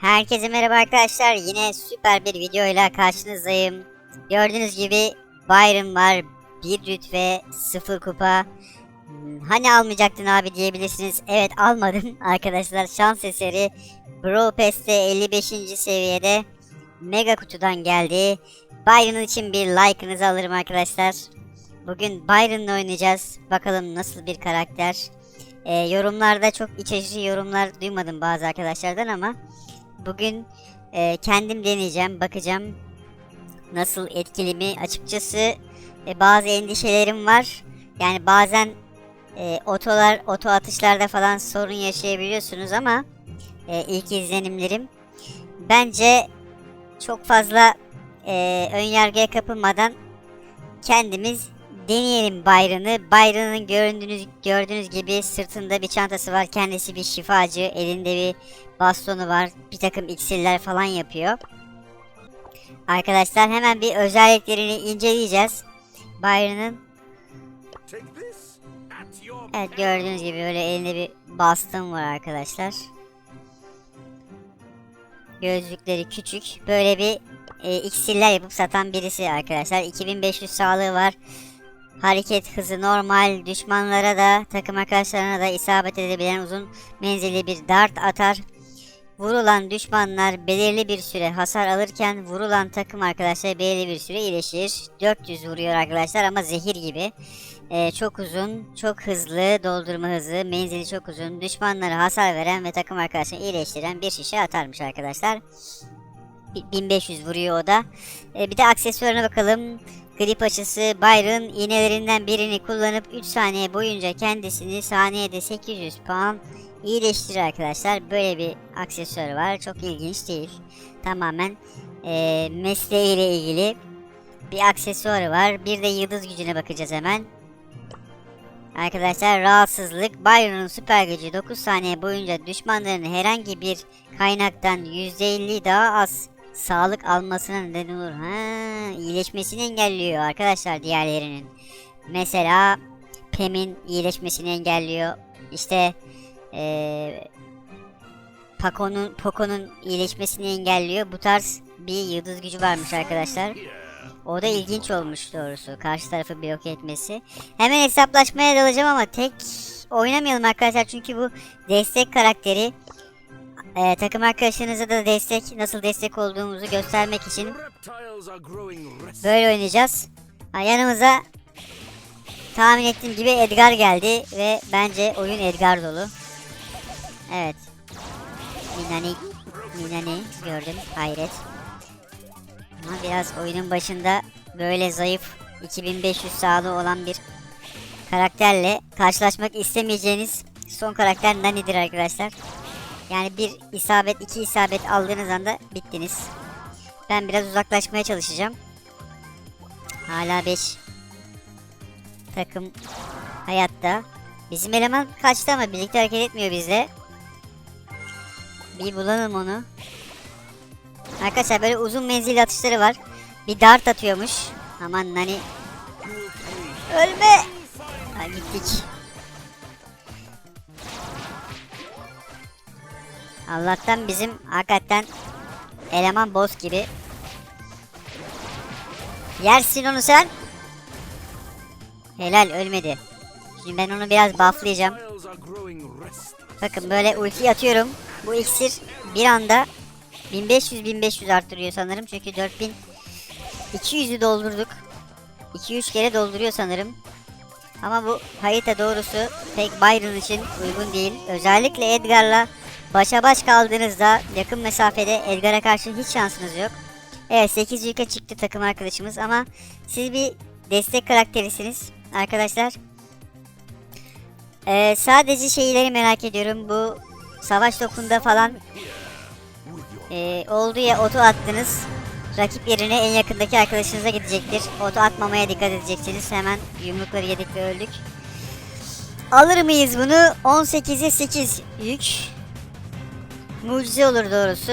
Herkese merhaba arkadaşlar. Yine süper bir videoyla karşınızdayım. Gördüğünüz gibi Byron var. 1 rütbe 0 kupa. Hmm, Hani almayacaktın abi diyebilirsiniz. Evet almadım arkadaşlar. Şans eseri Brawl Pass'te 55. seviyede Mega kutudan geldi. Byron için bir like'ınızı alırım arkadaşlar. Bugün Byron'la oynayacağız. Bakalım nasıl bir karakter. Ee, yorumlarda çok iç yorumlar duymadım bazı arkadaşlardan ama bugün e, kendim deneyeceğim, bakacağım nasıl etkili mi. Açıkçası e, bazı endişelerim var. Yani bazen e, otolar, oto atışlarda falan sorun yaşayabiliyorsunuz ama e, ilk izlenimlerim bence çok fazla e, ön yargıya kapılmadan kendimiz deneyelim Byron'ı. Byron'ın gördüğünüz, gördüğünüz gibi sırtında bir çantası var. Kendisi bir şifacı. Elinde bir bastonu var. Bir takım iksirler falan yapıyor. Arkadaşlar hemen bir özelliklerini inceleyeceğiz. Byron'ın evet gördüğünüz gibi böyle elinde bir baston var arkadaşlar. Gözlükleri küçük. Böyle bir e, iksirler yapıp satan birisi arkadaşlar. 2500 sağlığı var. Hareket hızı normal. Düşmanlara da takım arkadaşlarına da isabet edebilen uzun menzilli bir dart atar. Vurulan düşmanlar belirli bir süre hasar alırken vurulan takım arkadaşlar belirli bir süre iyileşir. 400 vuruyor arkadaşlar ama zehir gibi. Ee, çok uzun, çok hızlı doldurma hızı, menzili çok uzun. Düşmanlara hasar veren ve takım arkadaşlarını iyileştiren bir şişe atarmış arkadaşlar. Bi- 1500 vuruyor o da. Ee, bir de aksesuarına bakalım. Grip açısı Byron iğnelerinden birini kullanıp 3 saniye boyunca kendisini saniyede 800 puan iyileştirir arkadaşlar. Böyle bir aksesuarı var. Çok ilginç değil. Tamamen eee mesleğiyle ilgili bir aksesuarı var. Bir de yıldız gücüne bakacağız hemen. Arkadaşlar rahatsızlık Byron'un süper gücü 9 saniye boyunca düşmanlarının herhangi bir kaynaktan %50 daha az sağlık almasına neden olur. Ha, iyileşmesini engelliyor arkadaşlar diğerlerinin. Mesela Pem'in iyileşmesini engelliyor. İşte eee Paco'nun Poco'nun iyileşmesini engelliyor. Bu tarz bir yıldız gücü varmış arkadaşlar. O da ilginç olmuş doğrusu. Karşı tarafı blok etmesi. Hemen hesaplaşmaya dalacağım ama tek oynamayalım arkadaşlar. Çünkü bu destek karakteri e, takım arkadaşlarınıza da destek nasıl destek olduğumuzu göstermek için böyle oynayacağız. Ha, yanımıza tahmin ettiğim gibi Edgar geldi ve bence oyun Edgar dolu. Evet. Minani, Minani gördüm. Hayret. Ama biraz oyunun başında böyle zayıf 2500 sağlığı olan bir karakterle karşılaşmak istemeyeceğiniz son karakter Nani'dir arkadaşlar. Yani bir isabet iki isabet aldığınız anda bittiniz. Ben biraz uzaklaşmaya çalışacağım. Hala 5 takım hayatta. Bizim eleman kaçtı ama birlikte hareket etmiyor bizle. Bir bulalım onu. Arkadaşlar böyle uzun menzilli atışları var. Bir dart atıyormuş. Aman nani. Ölme. Ha, gittik. Allah'tan bizim hakikaten eleman boss gibi. Yersin onu sen. Helal ölmedi. Şimdi ben onu biraz bufflayacağım. Bakın böyle ulti atıyorum. Bu iksir bir anda 1500-1500 arttırıyor sanırım. Çünkü 4200'ü doldurduk. 2-3 kere dolduruyor sanırım. Ama bu harita doğrusu pek Byron için uygun değil. Özellikle Edgar'la başa baş kaldığınızda yakın mesafede Edgar'a karşı hiç şansınız yok. Evet 8 yuka çıktı takım arkadaşımız ama siz bir destek karakterisiniz arkadaşlar. Ee, sadece şeyleri merak ediyorum. Bu savaş topunda falan ee, oldu ya oto attınız. Rakip yerine en yakındaki arkadaşınıza gidecektir. Oto atmamaya dikkat edeceksiniz. Hemen yumrukları yedik ve öldük. Alır mıyız bunu? 18'e 8 yük. Mucize olur doğrusu.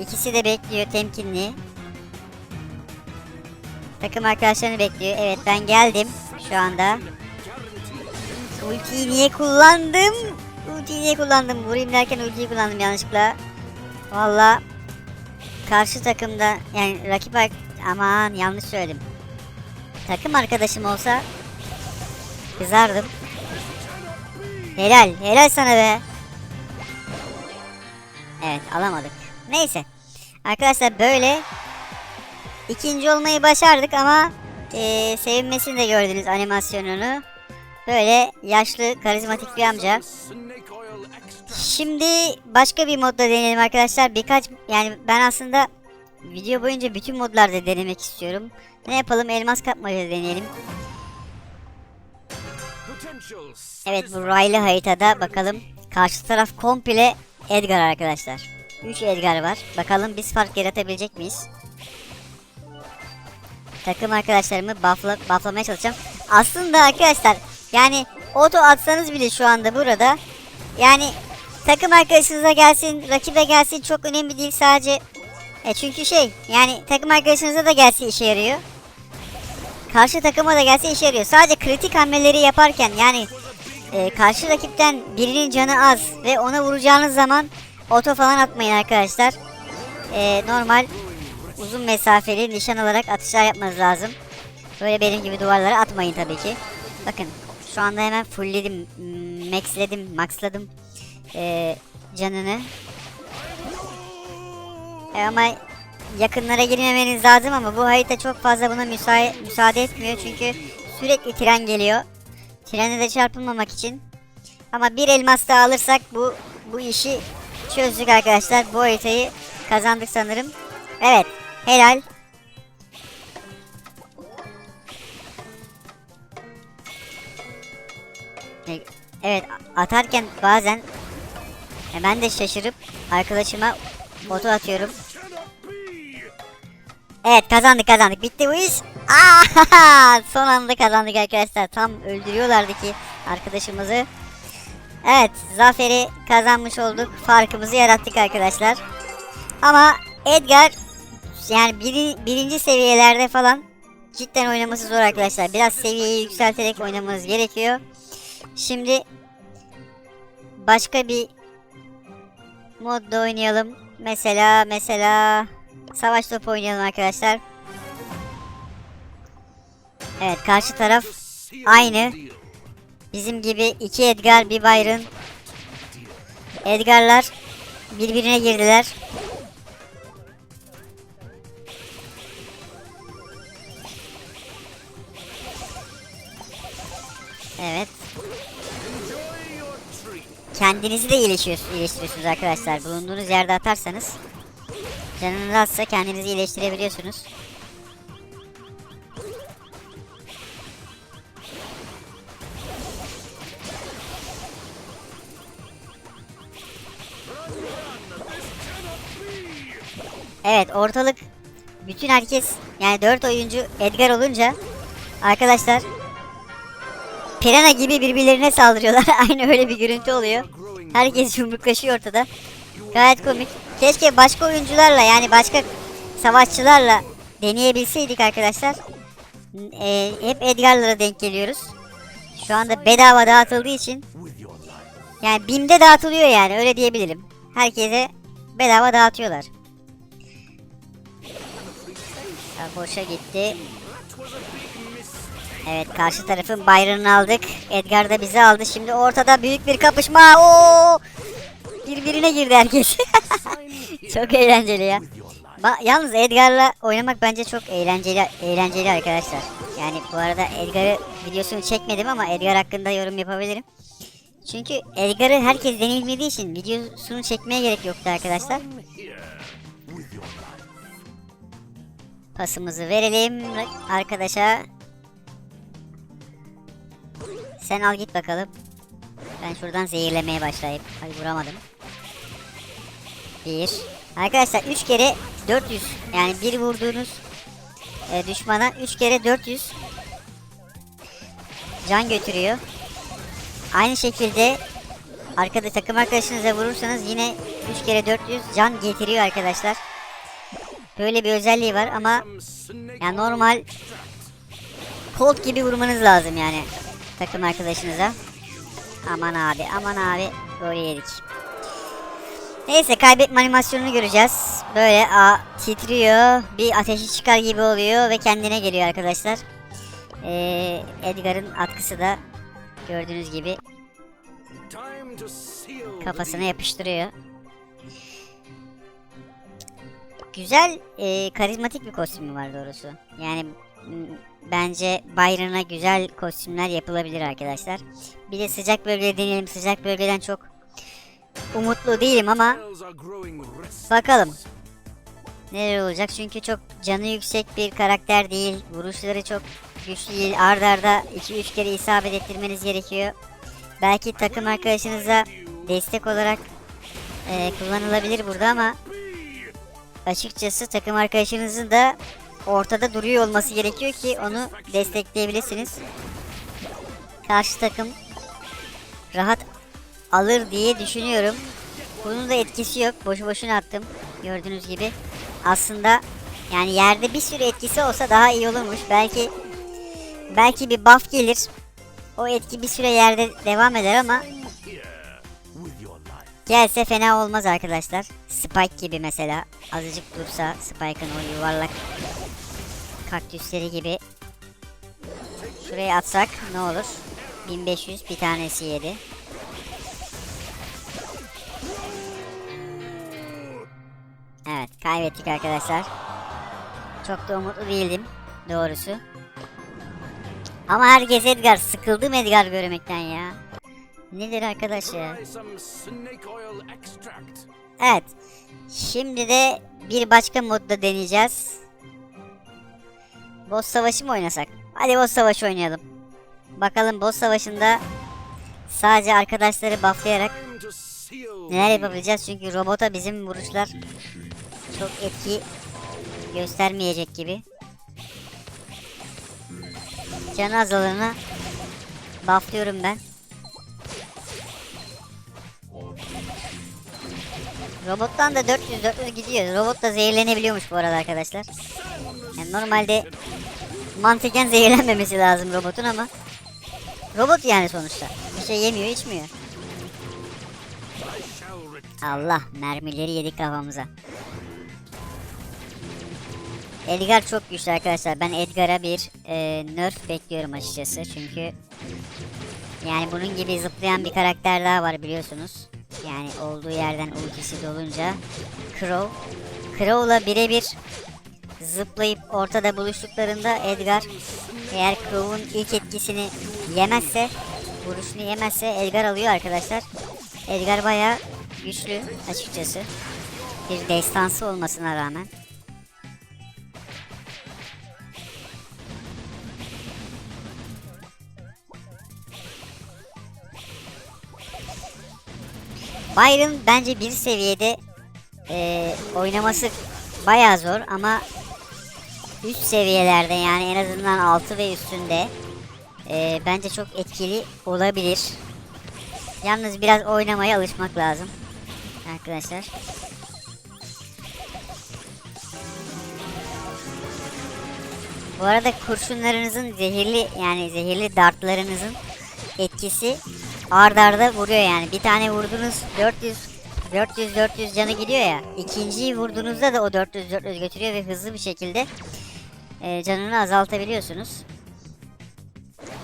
İkisi de bekliyor temkinli. Takım arkadaşlarını bekliyor. Evet ben geldim şu anda. Ultiyi niye kullandım? ultiyi niye kullandım? Vurayım derken ultiyi kullandım yanlışlıkla. Valla karşı takımda yani rakip aman yanlış söyledim. Takım arkadaşım olsa kızardım. Helal, helal sana be. Evet, alamadık. Neyse. Arkadaşlar böyle ikinci olmayı başardık ama eee sevinmesini de gördünüz animasyonunu. Böyle yaşlı, karizmatik bir amca. Şimdi başka bir modda deneyelim arkadaşlar. Birkaç yani ben aslında video boyunca bütün modlarda denemek istiyorum. Ne yapalım? Elmas kapmaca deneyelim. Evet bu raylı haritada bakalım. Karşı taraf komple Edgar arkadaşlar. 3 Edgar var. Bakalım biz fark yaratabilecek miyiz? Takım arkadaşlarımı buffla, bufflamaya çalışacağım. Aslında arkadaşlar yani oto atsanız bile şu anda burada yani takım arkadaşınıza gelsin, rakibe gelsin çok önemli değil sadece. E çünkü şey yani takım arkadaşınıza da gelse işe yarıyor. Karşı takıma da gelse işe yarıyor. Sadece kritik hamleleri yaparken yani e, karşı rakipten birinin canı az ve ona vuracağınız zaman oto falan atmayın arkadaşlar. E, normal uzun mesafeli nişan alarak atışlar yapmanız lazım. Böyle benim gibi duvarlara atmayın tabii ki. Bakın şu anda hemen fullledim, maxledim, maxladım e, canını. E, ama yakınlara girmemeniz lazım ama bu harita çok fazla buna müsaade, müsaade etmiyor çünkü sürekli tren geliyor. Trene de çarpılmamak için. Ama bir elmas daha alırsak bu bu işi çözdük arkadaşlar. Bu haritayı kazandık sanırım. Evet. Helal. E, Evet atarken bazen e, ben de şaşırıp arkadaşıma botu atıyorum. Evet kazandık kazandık. Bitti bu iş. Aa, son anda kazandık arkadaşlar. Tam öldürüyorlardı ki arkadaşımızı. Evet zaferi kazanmış olduk. Farkımızı yarattık arkadaşlar. Ama Edgar yani biri, birinci seviyelerde falan cidden oynaması zor arkadaşlar. Biraz seviyeyi yükselterek oynamanız gerekiyor. Şimdi başka bir modda oynayalım. Mesela mesela savaş topu oynayalım arkadaşlar. Evet karşı taraf Aynı. bizim gibi iki Edgar bir Byron. Edgar'lar birbirine girdiler. Evet. Kendinizi de iyileştiriyorsunuz arkadaşlar. Bulunduğunuz yerde atarsanız canınız azsa kendinizi iyileştirebiliyorsunuz. Evet ortalık bütün herkes yani 4 oyuncu Edgar olunca arkadaşlar Pirana gibi birbirlerine saldırıyorlar. Aynı öyle bir görüntü oluyor. Herkes yumruklaşıyor ortada. Gayet komik. Keşke başka oyuncularla yani başka savaşçılarla deneyebilseydik arkadaşlar. Ee, hep Edgar'lara denk geliyoruz. Şu anda bedava dağıtıldığı için yani BİM'de dağıtılıyor yani öyle diyebilirim. Herkese bedava dağıtıyorlar. Ya boşa gitti. Evet karşı tarafın bayrağını aldık. Edgar da bizi aldı. Şimdi ortada büyük bir kapışma. Oo! Birbirine girdi herkes. çok eğlenceli ya. Ba- yalnız Edgar'la oynamak bence çok eğlenceli eğlenceli arkadaşlar. Yani bu arada Edgar'ı videosunu çekmedim ama Edgar hakkında yorum yapabilirim. Çünkü Edgar'ı herkes deneyimlediği için videosunu çekmeye gerek yoktu arkadaşlar. Pasımızı verelim arkadaşa. Sen al git bakalım. Ben şuradan zehirlemeye başlayayım. Ay vuramadım. Bir. Arkadaşlar 3 kere 400. Yani bir vurduğunuz e, düşmana 3 kere 400 can götürüyor. Aynı şekilde arkada takım arkadaşınıza vurursanız yine 3 kere 400 can getiriyor arkadaşlar. Böyle bir özelliği var ama yani normal. Colt gibi vurmanız lazım yani takım arkadaşınıza. Aman abi aman abi. Gol yedik. Neyse kaybetme animasyonunu göreceğiz. Böyle a, titriyor. Bir ateşi çıkar gibi oluyor ve kendine geliyor arkadaşlar. Ee, Edgar'ın atkısı da gördüğünüz gibi kafasına yapıştırıyor. Güzel, e, karizmatik bir kostümü var doğrusu. Yani bence Byron'a güzel kostümler yapılabilir arkadaşlar. Bir de sıcak bölgede deneyelim. Sıcak bölgeden çok umutlu değilim ama bakalım. Neler olacak çünkü çok canı yüksek bir karakter değil. Vuruşları çok güçlü değil. Arda arda 2-3 kere isabet ettirmeniz gerekiyor. Belki takım arkadaşınıza destek olarak e, kullanılabilir burada ama açıkçası takım arkadaşınızın da ortada duruyor olması gerekiyor ki onu destekleyebilirsiniz. Karşı takım rahat alır diye düşünüyorum. Bunun da etkisi yok. Boşu boşuna attım. Gördüğünüz gibi. Aslında yani yerde bir sürü etkisi olsa daha iyi olurmuş. Belki belki bir buff gelir. O etki bir süre yerde devam eder ama gelse fena olmaz arkadaşlar. Spike gibi mesela. Azıcık dursa Spike'ın o yuvarlak kaktüsleri gibi. Şuraya atsak ne olur? 1500 bir tanesi yedi. Evet kaybettik arkadaşlar. Çok da umutlu değildim doğrusu. Ama herkes Edgar. Sıkıldım Edgar görmekten ya. Nedir arkadaş ya? Evet. Şimdi de bir başka modda deneyeceğiz. Boss savaşı mı oynasak? Hadi boss savaşı oynayalım. Bakalım boss savaşında sadece arkadaşları bufflayarak neler yapabileceğiz? Çünkü robota bizim vuruşlar çok etki göstermeyecek gibi. Canı azalığına bufflıyorum ben. Robottan da 400 400 gidiyor. Robot da zehirlenebiliyormuş bu arada arkadaşlar. Yani normalde mantıken zehirlenmemesi lazım robotun ama robot yani sonuçta. Bir şey yemiyor, içmiyor. Allah mermileri yedik kafamıza. Edgar çok güçlü arkadaşlar. Ben Edgar'a bir e, nerf bekliyorum açıkçası. Çünkü yani bunun gibi zıplayan bir karakter daha var biliyorsunuz. Yani olduğu yerden ultisi dolunca Crow. Crow'la birebir zıplayıp ortada buluştuklarında Edgar eğer Crow'un ilk etkisini yemezse vuruşunu yemezse Edgar alıyor arkadaşlar. Edgar bayağı güçlü açıkçası. Bir destansı olmasına rağmen. Byron bence bir seviyede eee, oynaması bayağı zor ama üst seviyelerde yani en azından 6 ve üstünde eee, bence çok etkili olabilir. Yalnız biraz oynamaya alışmak lazım. Arkadaşlar. Bu arada kurşunlarınızın zehirli yani zehirli dartlarınızın etkisi ard arda vuruyor yani. Bir tane vurdunuz 400 400 400 canı gidiyor ya. İkinciyi vurduğunuzda da o 400 400 götürüyor ve hızlı bir şekilde e, canını azaltabiliyorsunuz.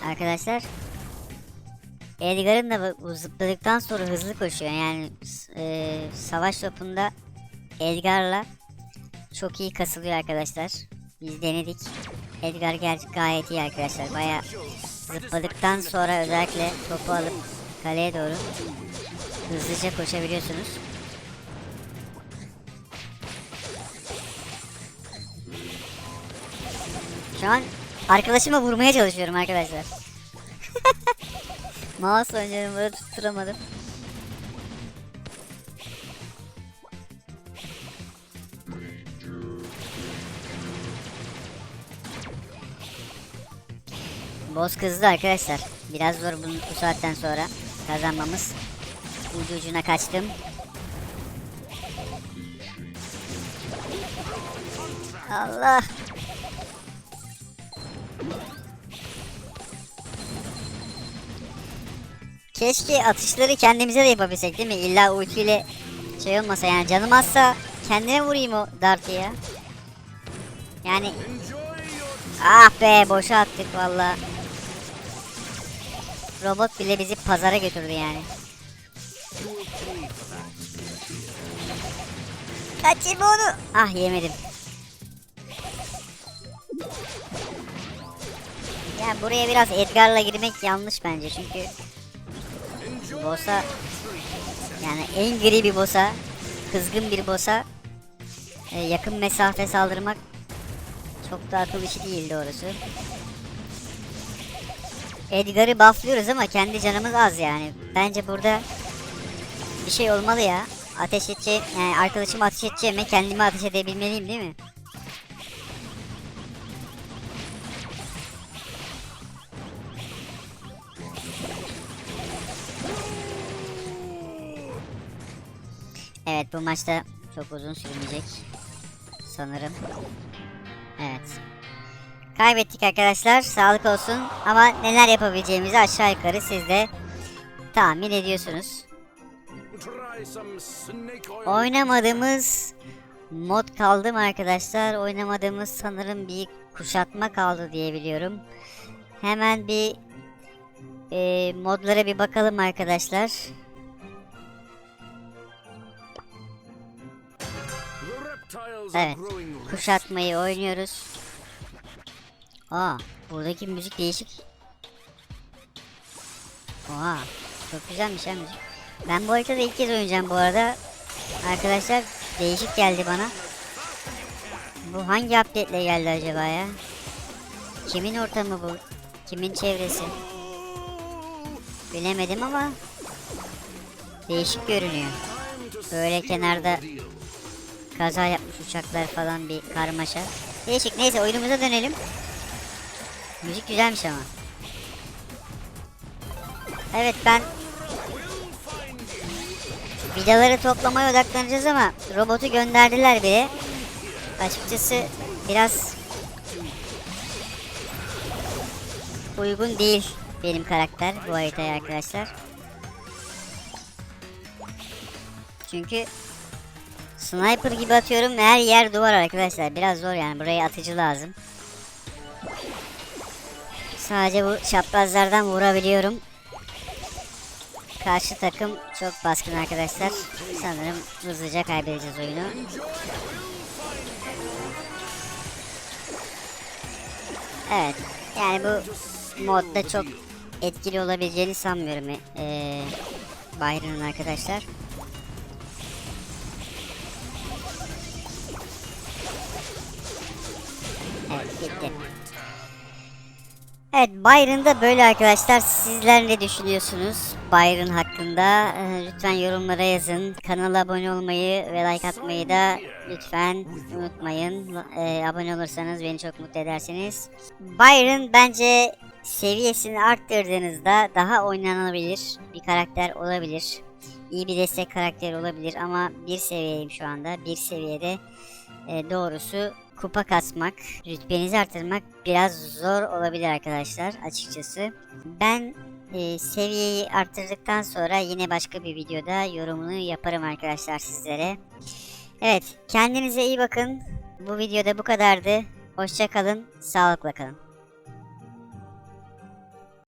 Arkadaşlar Edgar'ın da bu- zıpladıktan sonra hızlı koşuyor. Yani e, savaş topunda Edgar'la çok iyi kasılıyor arkadaşlar. Biz denedik. Edgar gayet iyi arkadaşlar. Baya zıpladıktan sonra özellikle topu alıp kaleye doğru hızlıca koşabiliyorsunuz. Şu an arkadaşıma vurmaya çalışıyorum arkadaşlar. Mouse oynuyorum böyle tutturamadım. Boss kızdı arkadaşlar. Biraz zor bunu bu saatten sonra kazanmamız. Ucu ucuna kaçtım. Allah. Keşke atışları kendimize de yapabilsek değil mi? İlla ultiyle şey olmasa yani canım azsa kendine vurayım o dartı ya. Yani ah be boşa attık valla. Robot bile bizi pazara götürdü yani. Kaçırma onu. Ah yemedim. Ya buraya biraz Edgar'la girmek yanlış bence çünkü boss'a yani en gri bir boss'a kızgın bir boss'a e, yakın mesafe saldırmak çok da akıl işi değil doğrusu. Edgar'ı bufflıyoruz ama kendi canımız az yani. Bence burada bir şey olmalı ya. Ateş edeceğim, yani arkadaşıma ateş edeceğime kendime ateş edebilmeliyim değil mi? Evet bu maçta çok uzun sürmeyecek. Sanırım. Evet. Kaybettik arkadaşlar. Sağlık olsun. Ama neler yapabileceğimizi aşağı yukarı siz de tahmin ediyorsunuz. Oynamadığımız mod kaldı mı arkadaşlar? Oynamadığımız sanırım bir kuşatma kaldı diye biliyorum. Hemen bir e, modlara bir bakalım arkadaşlar. Evet. Kuşatmayı oynuyoruz. Aa, buradaki müzik değişik. Oha, çok güzelmiş ha müzik. Ben bu haritada ilk kez oynayacağım bu arada. Arkadaşlar değişik geldi bana. Bu hangi update'le geldi acaba ya? Kimin ortamı bu? Kimin çevresi? Bilemedim ama değişik görünüyor. Böyle kenarda kaza yapmış uçaklar falan bir karmaşa. Değişik neyse oyunumuza dönelim. Müzik güzelmiş ama. Evet ben vidaları toplamaya odaklanacağız ama robotu gönderdiler bile. Açıkçası biraz uygun değil benim karakter bu haritaya arkadaşlar. Çünkü Sniper gibi atıyorum her yer duvar arkadaşlar. Biraz zor yani buraya atıcı lazım. Sadece bu çaprazlardan vurabiliyorum. Karşı takım çok baskın arkadaşlar. Sanırım hızlıca kaybedeceğiz oyunu. Evet. Yani bu modda çok etkili olabileceğini sanmıyorum. Ee, Byron'un arkadaşlar. Evet bitti. Evet Byron da böyle arkadaşlar. Sizler ne düşünüyorsunuz Byron hakkında? Ee, lütfen yorumlara yazın. Kanala abone olmayı ve like atmayı da lütfen unutmayın. Ee, abone olursanız beni çok mutlu edersiniz. Byron bence seviyesini arttırdığınızda daha oynanabilir bir karakter olabilir. İyi bir destek karakteri olabilir ama bir seviyeyim şu anda. Bir seviyede e, doğrusu kupa kasmak, rütbenizi artırmak biraz zor olabilir arkadaşlar açıkçası. Ben e, seviyeyi arttırdıktan sonra yine başka bir videoda yorumunu yaparım arkadaşlar sizlere. Evet kendinize iyi bakın. Bu videoda bu kadardı. Hoşça kalın, sağlıkla kalın.